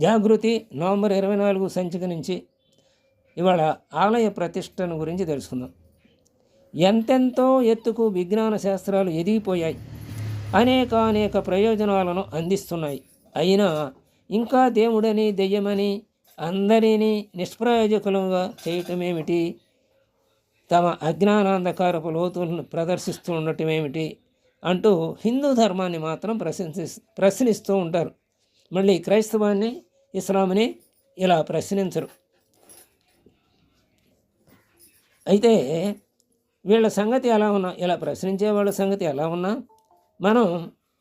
జాగృతి November ఇరవై నాలుగు సంచిక నుంచి ఇవాళ ఆలయ ప్రతిష్టను గురించి తెలుసుకుందాం. ఎంతెంతో ఎత్తుకు విజ్ఞాన శాస్త్రాలు ఎదిగిపోయాయి. అనేక అనేక ప్రయోజనాలను అందిస్తున్నాయి. అయినా ఇంకా దేవుడని దెయ్యమని అందరినీ నిష్ప్రయోజకులుగా చేయటమేమిటి? తమ అజ్ఞానాంధకారపు లోతులను ప్రదర్శిస్తూ ఉండటమేమిటి? అంటూ హిందూ ధర్మాన్ని మాత్రం ప్రశంసి ప్రశ్నిస్తూ ఉంటారు. మళ్ళీ క్రైస్తవాన్ని ఇస్లాంని ఇలా ప్రశ్నించరు. అయితే వీళ్ళ సంగతి ఎలా ఉన్నా ఇలా ప్రశ్నించే వాళ్ళ సంగతి ఎలా ఉన్నా మనం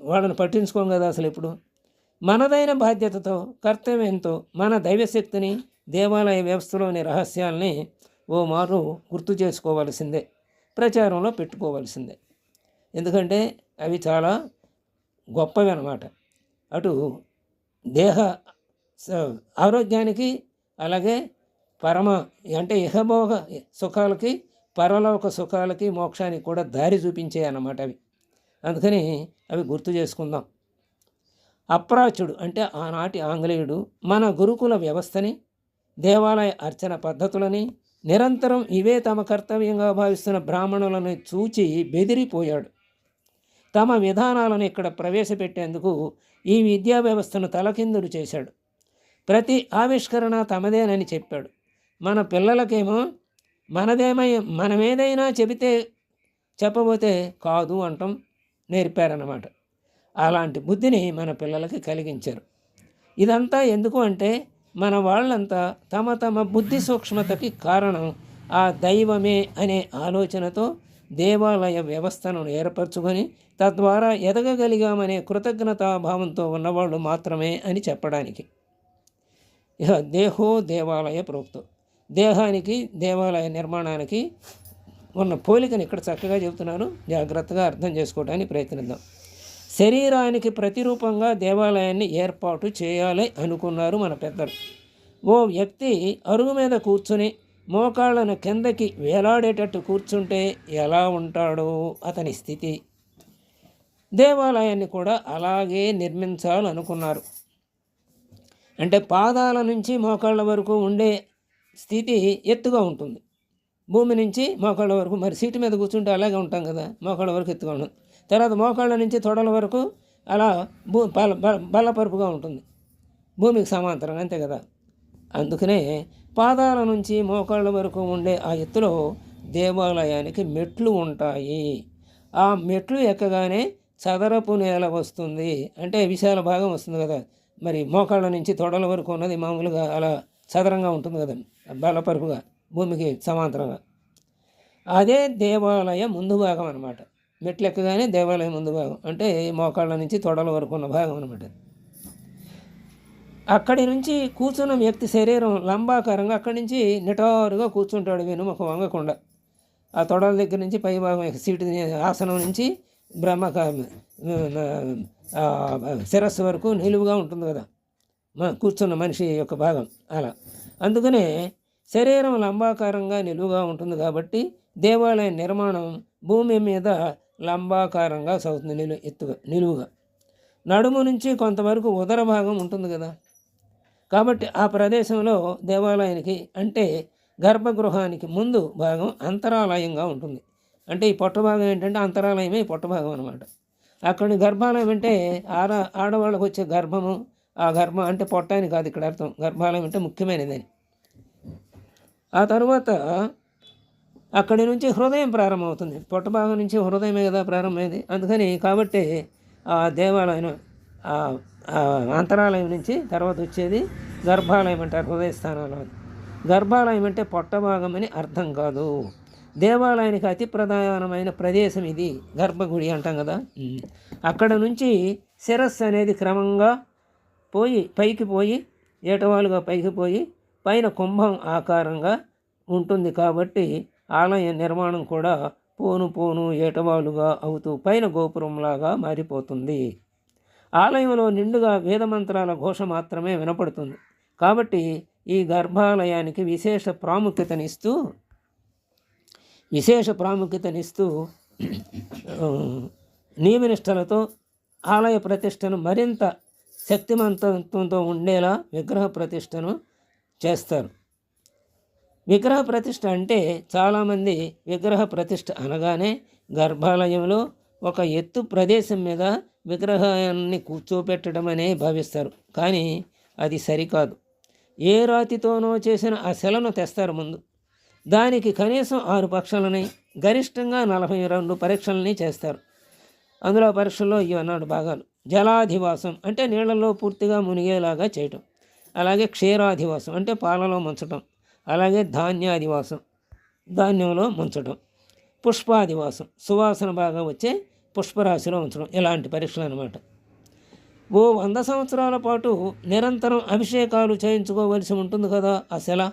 వాళ్ళని పట్టించుకోం కదా అసలు ఇప్పుడు మనదైన బాధ్యతతో కర్తవ్యంతో మన దైవశక్తిని దేవాలయ వ్యవస్థలోని రహస్యాల్ని ఓ మారు గుర్తు చేసుకోవాల్సిందే ప్రచారంలో పెట్టుకోవాల్సిందే. ఎందుకంటే అవి చాలా గొప్పవి అన్నమాట. అటు దేహ ఆరోగ్యానికి అలాగే పరమ అంటే ఇహభోగ సుఖాలకి పరలోక సుఖాలకి మోక్షానికి కూడా దారి చూపించాయి అన్నమాట అవి. అందుకని అవి గుర్తు చేసుకుందాం. అప్రాచుడు అంటే ఆనాటి ఆంగ్లేయుడు మన గురుకుల వ్యవస్థని దేవాలయ అర్చన పద్ధతులని నిరంతరం ఇవే తమ కర్తవ్యంగా భావిస్తున్న బ్రాహ్మణులను చూచి బెదిరిపోయాడు. తమ విధానాలను ఇక్కడ ప్రవేశపెట్టేందుకు ఈ విద్యా వ్యవస్థను తలకిందులు చేశాడు. ప్రతి ఆవిష్కరణ తమదేనని చెప్పాడు. మన పిల్లలకేమో మనదేమై మనమేదైనా చెబితే చెప్పబోతే కాదు అంటాం నేర్పారన్నమాట. అలాంటి బుద్ధిని మన పిల్లలకి కలిగించారు. ఇదంతా ఎందుకు అంటే మన వాళ్ళంతా తమ తమ బుద్ధి సూక్ష్మతకి కారణం ఆ దైవమే అనే ఆలోచనతో దేవాలయ వ్యవస్థను ఏర్పరచుకొని తద్వారా ఎదగగలిగామనే కృతజ్ఞతాభావంతో ఉన్నవాళ్ళు మాత్రమే అని చెప్పడానికి. ఇక దేహో దేవాలయ ప్రోక్తం. దేహానికి దేవాలయ నిర్మాణానికి ఉన్న పోలికని ఇక్కడ చక్కగా చెబుతున్నాను. జాగ్రత్తగా అర్థం చేసుకోవడానికి ప్రయత్నిద్దాం. శరీరానికి ప్రతిరూపంగా దేవాలయాన్ని ఏర్పాటు చేయాలి అనుకున్నారు మన పెద్దలు. ఓ వ్యక్తి అరుగు మీద కూర్చుని మోకాళ్ళను కిందకి వేలాడేటట్టు కూర్చుంటే ఎలా ఉంటాడో అతని స్థితి. దేవాలయాన్ని కూడా అలాగే నిర్మించాలనుకున్నారు. అంటే పాదాల నుంచి మోకాళ్ళ వరకు ఉండే స్థితి ఎత్తుగా ఉంటుంది. భూమి నుంచి మోకాళ్ళ వరకు మరి సీటు మీద కూర్చుంటే అలాగే ఉంటాం కదా మోకాళ్ళ వరకు ఎత్తుగా ఉంటుంది తర్వాత మోకాళ్ళ నుంచి తొడల వరకు అలా భూ బల బల- బలపరుపుగా ఉంటుంది. భూమికి సమాంతరం అంతే కదా? అందుకనే పాదాల నుంచి మోకాళ్ళ వరకు ఉండే ఆ ఎత్తులో దేవాలయానికి మెట్లు ఉంటాయి. ఆ మెట్లు ఎక్కగానే చదరపు నేల వస్తుంది. అంటే విశాల భాగం వస్తుంది కదా? మరి మోకాళ్ళ నుంచి తొడల వరకు ఉన్నది మామూలుగా అలా చదరంగా ఉంటుంది కదండి. బలపరుపుగా భూమికి సమాంతరంగా. అదే దేవాలయ ముందు భాగం అనమాట మెట్లెక్కగానే దేవాలయం ముందు భాగం. అంటే మోకాళ్ళ నుంచి తొడల వరకు ఉన్న భాగం అనమాట అక్కడి నుంచి కూర్చున్న వ్యక్తి శరీరం లంబాకారంగా అక్కడి నుంచి నిటారుగా కూర్చుంటాడు వెనుముక వంగకుండా. ఆ తొడల దగ్గర నుంచి పై భాగం సీటు ఆసనం నుంచి బ్రహ్మక శిరస్సు వరకు నిలువుగా ఉంటుంది కదా. మా కూర్చున్న మనిషి యొక్క భాగం అలా. అందుకనే శరీరం లంబాకారంగా నిలువుగా ఉంటుంది కాబట్టి దేవాలయ నిర్మాణం భూమి మీద లంబాకారంగా సాగుతుంది నిలు ఎత్తుగా నిలువుగా. నడుము నుంచి కొంతవరకు ఉదర భాగం ఉంటుంది కదా. కాబట్టి ఆ ప్రదేశంలో దేవాలయానికి అంటే గర్భగృహానికి ముందు భాగం అంతరాలయంగా ఉంటుంది. అంటే ఈ పొట్ట భాగం ఏంటంటే అంతరాలయమే ఈ పొట్ట భాగం అనమాట అక్కడిని గర్భాలయం అంటే ఆడ ఆడవాళ్ళకు వచ్చే గర్భము ఆ గర్భం అంటే పొట్ట అని కాదు ఇక్కడ అర్థం. గర్భాలయం అంటే ముఖ్యమైనదని ఆ తర్వాత అక్కడి నుంచి హృదయం ప్రారంభమవుతుంది. పొట్ట భాగం నుంచి హృదయమే కదా ప్రారంభమైంది. అందుకని కాబట్టి ఆ దేవాలయం ఆ అంతరాలయం నుంచి తర్వాత వచ్చేది గర్భాలయం అంటారు హృదయ స్థానాలు గర్భాలయం అంటే పొట్ట భాగం అని అర్థం కాదు. దేవాలయానికి అతి ప్రధానమైన ప్రదేశం ఇది. గర్భగుడి అంటాం కదా. అక్కడ నుంచి శిరస్సు అనేది క్రమంగా పోయి పైకి పోయి ఏటవాలుగా పైకి పోయి పైన కుంభం ఆకారంగా ఉంటుంది కాబట్టి ఆలయ నిర్మాణం కూడా పోను పోను ఏటవాలుగా అవుతూ పైన గోపురంలాగా మారిపోతుంది. ఆలయంలో నిండుగా వేదమంత్రాల ఘోష మాత్రమే వినపడుతుంది. కాబట్టి ఈ గర్భాలయానికి విశేష ప్రాముఖ్యతనిస్తూ విశేష ప్రాముఖ్యతనిస్తూ నియమనిష్టలతో ఆలయ ప్రతిష్టను మరింత శక్తివంతంతో ఉండేలా విగ్రహ ప్రతిష్టను చేస్తారు. విగ్రహ ప్రతిష్ట అంటే చాలామంది విగ్రహ ప్రతిష్ట అనగానే గర్భాలయంలో ఒక ఎత్తు ప్రదేశం మీద విగ్రహాన్ని కూర్చోపెట్టడం అనే భావిస్తారు. కానీ అది సరికాదు. ఏ రాతితోనో చేసిన ఆ శిలను తెస్తారు ముందు. దానికి కనీసం ఆరు పక్షాలని గరిష్టంగా నలభై రెండు పరీక్షలని చేస్తారు. అందులో పరీక్షల్లో ఇవన్నాడు భాగాలు జలాధివాసం అంటే నీళ్ళలో పూర్తిగా మునిగేలాగా చేయటం. అలాగే క్షీరాధివాసం అంటే పాలలో ముంచటం. అలాగే ధాన్యాధివాసం ధాన్యంలో ముంచడం పుష్పాధివాసం సువాసన బాగా వచ్చే పుష్పరాశిలో ఉంచడం ఇలాంటి పరీక్షలు అనమాట ఓ వంద సంవత్సరాల పాటు నిరంతరం అభిషేకాలు చేయించుకోవలసి ఉంటుంది కదా ఆ శిల.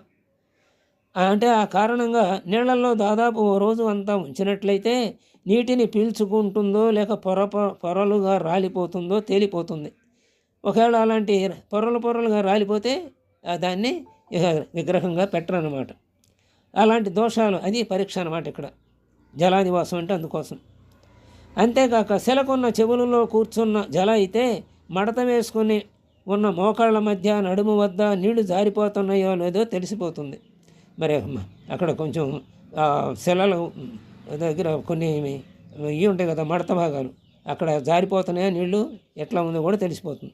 అంటే ఆ కారణంగా నీళ్ళలో దాదాపు ఓ రోజు అంతా ఉంచినట్లయితే నీటిని పీల్చుకుంటుందో లేక పొర పొరలుగా రాలిపోతుందో తేలిపోతుంది. ఒకవేళ అలాంటి పొరలు పొరలుగా రాలిపోతే దాన్ని విగ్రహంగా పెట్టరనమాట అలాంటి దోషాలు అది పరీక్ష అనమాట ఇక్కడ. జలాదివాసం అంటే అందుకోసం. అంతేకాక శిలకున్న చెవులలో కూర్చున్న జల అయితే మడత వేసుకుని ఉన్న మోకాళ్ళ మధ్య నడుము వద్ద నీళ్ళు జారిపోతున్నాయో లేదో తెలిసిపోతుంది. మరి అక్కడ కొంచెం శిలలు దగ్గర కొన్ని ఇవి ఉంటాయి కదా మడత భాగాలు. అక్కడ జారిపోతున్నాయో నీళ్ళు ఎట్లా ఉందో కూడా తెలిసిపోతుంది.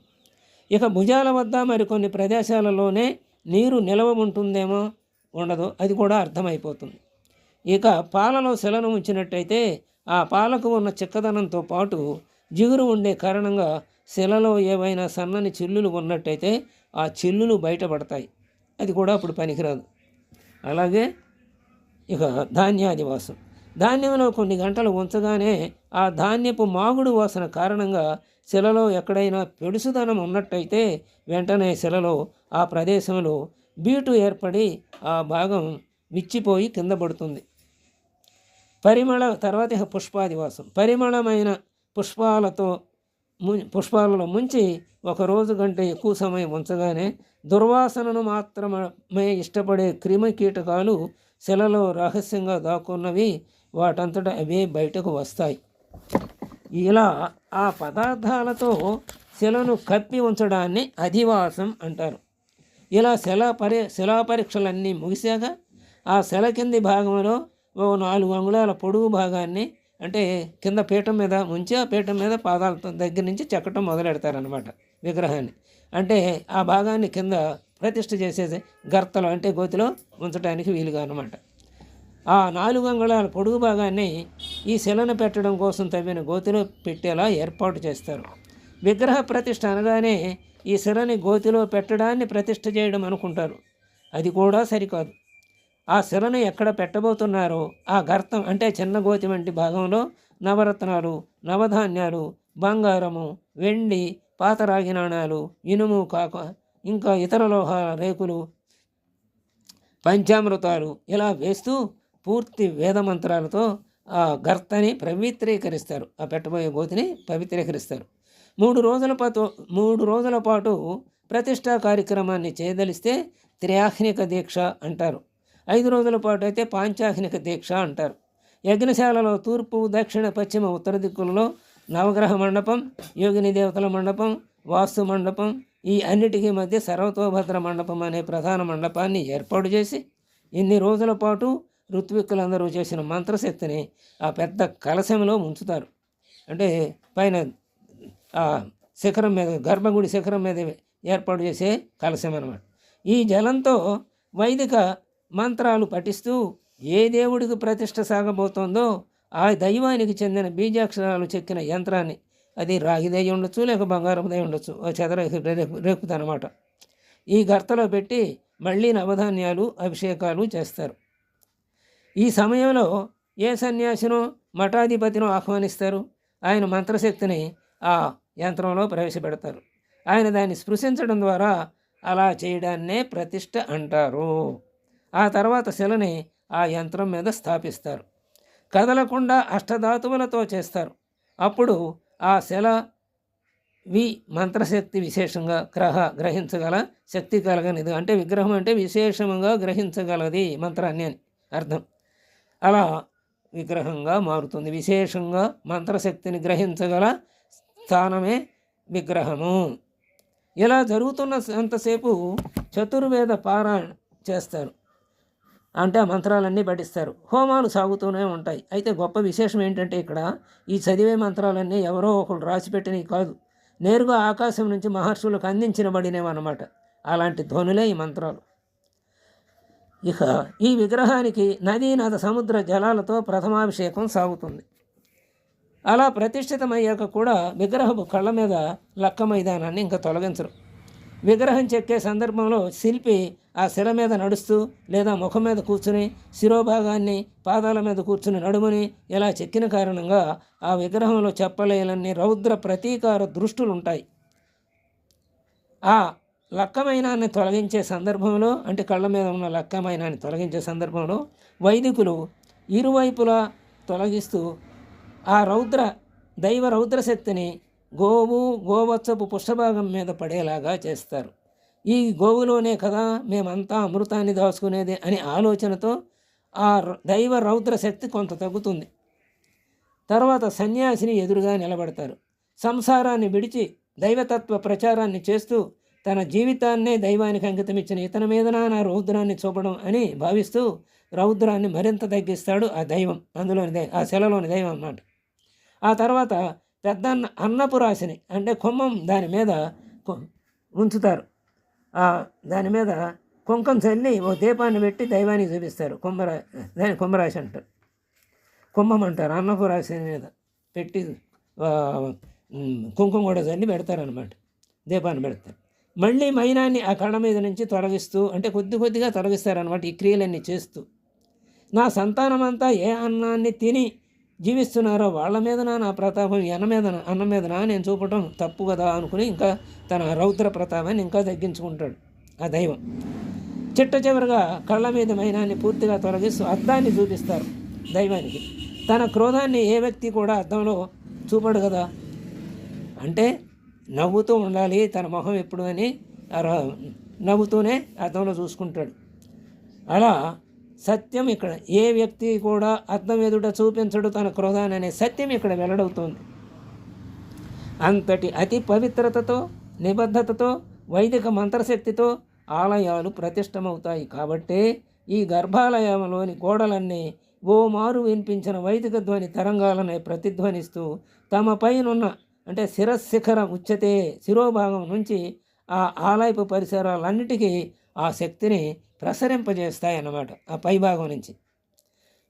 ఇక భుజాల వద్ద మరి కొన్ని ప్రదేశాలలోనే నీరు నిలవ ఉంటుందేమో ఉండదు అది కూడా అర్థమైపోతుంది. ఇక పాలలో శిలను ఉంచినట్టయితే ఆ పాలకు ఉన్న చిక్కదనంతో పాటు జిగురు ఉండే కారణంగా శిలలో ఏవైనా సన్నని చిల్లులు ఉన్నట్టయితే ఆ చిల్లులు బయటపడతాయి. అది కూడా అప్పుడు పనికిరాదు. అలాగే ఇక ధాన్యాదివాసం. ధాన్యంలో కొన్ని గంటలు ఉంచగానే ఆ ధాన్యపు మాగుడు వాసన కారణంగా శిలలో ఎక్కడైనా పెడుసుదనం ఉన్నట్టయితే వెంటనే శిలలో ఆ ప్రదేశంలో బీటు ఏర్పడి ఆ భాగం విచ్చిపోయి కింద పడుతుంది పరిమళ తర్వాత ఇక పుష్పాదివాసం. పరిమళమైన పుష్పాలతో ము పుష్పాలలో ముంచి ఒక రోజు కంటే ఎక్కువ సమయం ఉంచగానే దుర్వాసనను మాత్రమే ఇష్టపడే క్రిమి కీటకాలు శిలలో రహస్యంగా దాక్కున్నవి వాటంతట అవే బయటకు వస్తాయి. ఇలా ఆ పదార్థాలతో శిలను కప్పి ఉంచడాన్ని అధివాసం అంటారు. ఇలా శిలా పరి శిలా పరీక్షలన్నీ ముగిశాక ఆ శిల కింది భాగంలో ఓ నాలుగు అంగుళాల పొడుగు భాగాన్ని అంటే కింద పీఠం మీద ఉంచి ఆ పీఠం మీద పాదాలతో దగ్గర నుంచి చెక్కటం మొదలెడతారనమాట విగ్రహాన్ని. అంటే ఆ భాగాన్ని కింద ప్రతిష్ఠ చేసేది గర్తలో అంటే గోతిలో ఉంచడానికి వీలుగా అనమాట ఆ నాలుగు అంగుళాల పొడుగు భాగాన్ని ఈ శిలను పెట్టడం కోసం తవ్విన గోతిలో పెట్టేలా ఏర్పాటు చేస్తారు. విగ్రహ ప్రతిష్ఠ అనగానే ఈ శిలని గోతిలో పెట్టడాన్ని ప్రతిష్ఠ చేయడం అనుకుంటారు. అది కూడా సరికాదు. ఆ శిలను ఎక్కడ పెట్టబోతున్నారో ఆ గర్తం అంటే చిన్న గోతి వంటి భాగంలో నవరత్నాలు నవధాన్యాలు బంగారము వెండి పాత రాగి నాణాలు ఇనుము కాక ఇంకా ఇతర లోహాల రేకులు పంచామృతాలు ఇలా వేస్తూ పూర్తి వేదమంత్రాలతో ఆ గర్తని పవిత్రీకరిస్తారు ఆ పెట్టబోయే గోతిని పవిత్రీకరిస్తారు. మూడు రోజుల పాటు మూడు రోజుల పాటు ప్రతిష్టా కార్యక్రమాన్ని చేయదలిస్తే త్రియాహ్నిక దీక్ష అంటారు. ఐదు రోజుల పాటు అయితే పాంచాహ్నిక దీక్ష అంటారు. యజ్ఞశాలలో తూర్పు దక్షిణ పశ్చిమ ఉత్తర దిక్కులలో నవగ్రహ మండపం యోగిని దేవతల మండపం వాస్తు మండపం ఈ అన్నిటికీ మధ్య సర్వతోభద్ర మండపం అనే ప్రధాన మండపాన్ని ఏర్పాటు చేసి ఇన్ని రోజుల పాటు ఋత్విక్కులందరూ చేసిన మంత్రశక్తిని ఆ పెద్ద కలశంలో ఉంచుతారు అంటే పైన ఆ శిఖరం మీద గర్భగుడి శిఖరం మీద ఏర్పాటు చేసే కలశం అనమాట ఈ జలంతో వైదిక మంత్రాలు పఠిస్తూ ఏ దేవుడికి ప్రతిష్ట సాగబోతోందో ఆ దైవానికి చెందిన బీజాక్షరాలు చెక్కిన యంత్రాన్ని. అది రాగిదై ఉండొచ్చు లేక బంగారం ఉండొచ్చు. చెదర రేపుదనమాట ఈ గర్తలో పెట్టి మళ్ళీ నవధాన్యాలు అభిషేకాలు చేస్తారు. ఈ సమయంలో ఏ సన్యాసినో మఠాధిపతినో ఆహ్వానిస్తారు. ఆయన మంత్రశక్తిని ఆ యంత్రంలో ప్రవేశపెడతారు. ఆయన దాన్ని స్పృశించడం ద్వారా అలా చేయడాన్నే ప్రతిష్ట అంటారు. ఆ తర్వాత శిలని ఆ యంత్రం మీద స్థాపిస్తారు. కదలకుండా అష్టధాతువులతో చేస్తారు. అప్పుడు ఆ శిల వి మంత్రశక్తి విశేషంగా గ్రహ గ్రహించగల శక్తి కలగనిది. అంటే విగ్రహం అంటే విశేషంగా గ్రహించగలది మంత్రాన్ని అని అర్థం. అలా విగ్రహంగా మారుతుంది. విశేషంగా మంత్రశక్తిని గ్రహించగల స్థానమే విగ్రహము. ఇలా జరుగుతున్న అంతసేపు చతుర్వేద పారాయణ చేస్తారు. అంటే ఆ మంత్రాలన్నీ పఠిస్తారు. హోమాలు సాగుతూనే ఉంటాయి. అయితే గొప్ప విశేషం ఏంటంటే ఇక్కడ ఈ చదివే మంత్రాలన్నీ ఎవరో ఒకరు రాసిపెట్టినవి కాదు. నేరుగా ఆకాశం నుంచి మహర్షులకు అందించబడినవి అన్నమాట అలాంటి ధ్వనులే ఈ మంత్రాలు. ఇక ఈ విగ్రహానికి నదీ నద సముద్ర జలాలతో ప్రథమాభిషేకం సాగుతుంది. అలా ప్రతిష్ఠితమయ్యాక కూడా విగ్రహపు కళ్ళ మీద లక్క మైదానాన్ని ఇంకా తొలగించరు. విగ్రహం చెక్కే సందర్భంలో శిల్పి ఆ శిల మీద నడుస్తూ లేదా ముఖం మీద కూర్చుని శిరోభాగాన్ని పాదాల మీద కూర్చుని నడుముని ఇలా చెక్కిన కారణంగా ఆ విగ్రహంలో చెప్పలేనన్ని రౌద్ర ప్రతీకార దృష్టులు ఉంటాయి ఆ లక్కమైనాన్ని తొలగించే సందర్భంలో అంటే కళ్ళ మీద ఉన్న లక్కమైనాన్ని తొలగించే సందర్భంలో వైదికులు ఇరువైపులా తొలగిస్తూ ఆ రౌద్ర దైవ రౌద్ర శక్తిని గోవు గోవత్సపు పుష్పభాగం మీద పడేలాగా చేస్తారు. ఈ గోవులోనే కదా మేమంతా అమృతాన్ని దాచుకునేది అనే ఆలోచనతో ఆ దైవ రౌద్ర శక్తి కొంత తగ్గుతుంది. తర్వాత సన్యాసిని ఎదురుగా నిలబడతారు. సంసారాన్ని విడిచి దైవతత్వ ప్రచారాన్ని చేస్తూ తన జీవితాన్నే దైవానికి అంకితం ఇచ్చిన ఇతని మీద నా రౌద్రాన్ని చూపడం అని భావిస్తూ రౌద్రాన్ని మరింత తగ్గిస్తాడు ఆ దైవం. అందులోని దై ఆ శిలలోని దైవం అన్నమాట. ఆ తర్వాత పెద్ద అన్న అన్నపు రాశిని అంటే కుమ్మం దాని మీద ఉంచుతారు. దాని మీద కుంకం చల్లి ఓ దీపాన్ని పెట్టి దైవానికి చూపిస్తారు. కుంభరా దాని కుంభరాశి అంటారు. కుంభం అంటారు అన్నపు రాశి మీద పెట్టి కుంకుమ కూడా చల్లి పెడతారనమాట దీపాన్ని పెడతారు. మళ్ళీ మైనాన్ని ఆ కళ్ళ మీద నుంచి తొలగిస్తూ అంటే కొద్ది కొద్దిగా తొలగిస్తారనమాట ఈ క్రియలన్నీ చేస్తూ. నా సంతానమంతా ఏ అన్నాన్ని తిని జీవిస్తున్నారో వాళ్ళ మీదనా నా ప్రతాపం ఎన్న మీద అన్న మీదనా నేను చూపటం తప్పు కదా అనుకుని ఇంకా తన రౌద్ర ప్రతాపాన్ని ఇంకా తగ్గించుకుంటాడు ఆ దైవం. చిట్ట చివరిగా కళ్ళ మీద మైనాన్ని పూర్తిగా తొలగిస్తూ అద్దాన్ని చూపిస్తారు దైవానికి. తన క్రోధాన్ని ఏ వ్యక్తి కూడా అద్దంలో చూపడు కదా. అంటే నవ్వుతూ ఉండాలి తన మొహం ఎప్పుడు అని ఆ నవ్వుతూనే అద్దంలో చూసుకుంటాడు. అలా సత్యం ఇక్కడ. ఏ వ్యక్తి కూడా అర్థం ఎదుట చూపించడు తన క్రోధాన్ని అనే సత్యం ఇక్కడ వెల్లడవుతోంది. అంతటి అతి పవిత్రతతో నిబద్ధతతో వైదిక మంత్రశక్తితో ఆలయాలు ప్రతిష్టమవుతాయి. కాబట్టే ఈ గర్భాలయంలోని గోడలన్నీ ఓ మారు వినిపించిన వైదిక ధ్వని తరంగాలనే ప్రతిధ్వనిస్తూ తమ పైనున్న అంటే శిరశిఖరం ఉచ్చతే శిరోభాగం నుంచి ఆ ఆలయపు పరిసరాలన్నిటికీ ఆ శక్తిని ప్రసరింపజేస్తాయన్నమాట ఆ పైభాగం నుంచి.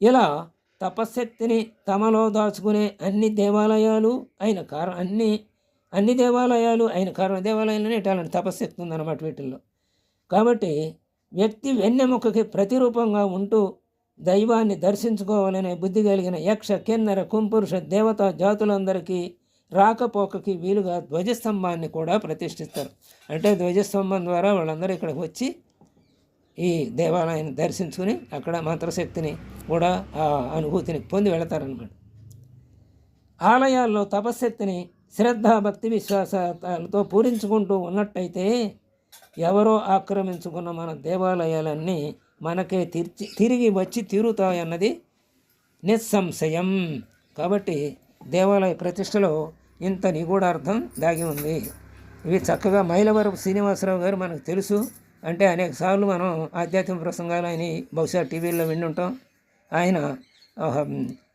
ఇలా తపశ్శక్తిని తమలో దాచుకునే అన్ని దేవాలయాలు అయిన కారణం అన్ని అన్ని దేవాలయాలు అయిన కారణం దేవాలయాలనే ఇటాలని తపశ్శక్తి ఉందన్నమాట వీటిల్లో. కాబట్టి వ్యక్తి వెన్నెముకకి ప్రతిరూపంగా ఉంటూ దైవాన్ని దర్శించుకోవాలనే బుద్ధి కలిగిన యక్ష కిన్నెర కుంపురుష దేవతా జాతులందరికీ రాకపోకకి వీలుగా ధ్వజస్తంభాన్ని కూడా ప్రతిష్ఠిస్తారు. అంటే ధ్వజస్తంభం ద్వారా వాళ్ళందరూ ఇక్కడికి వచ్చి ఈ దేవాలయాన్ని దర్శించుకుని అక్కడ మంత్రశక్తిని కూడా ఆ అనుభూతిని పొంది వెళతారనమాట ఆలయాల్లో తపశ్శక్తిని శ్రద్ధ భక్తి విశ్వాసాలతో పూరించుకుంటూ ఉన్నట్టయితే ఎవరో ఆక్రమించుకున్న మన దేవాలయాలన్నీ మనకే తిరిచి తిరిగి వచ్చి తీరుతాయన్నది నిస్సంశయం. కాబట్టి దేవాలయ ప్రతిష్టలో ఇంత నిగూఢార్థం దాగి ఉంది. ఇవి చక్కగా మైలవరపు శ్రీనివాసరావు గారు మనకు తెలుసు. అంటే అనేక సార్లు మనం ఆధ్యాత్మిక ప్రసంగాలు ఆయన బహుశా టీవీల్లో వింటుంటాం. ఆయన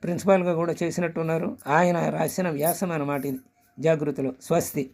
ప్రిన్సిపాల్గా కూడా చేసినట్టున్నారు. ఆయన రాసిన వ్యాసం అన్నమాట ఇది. జాగృతిలో స్వస్తి.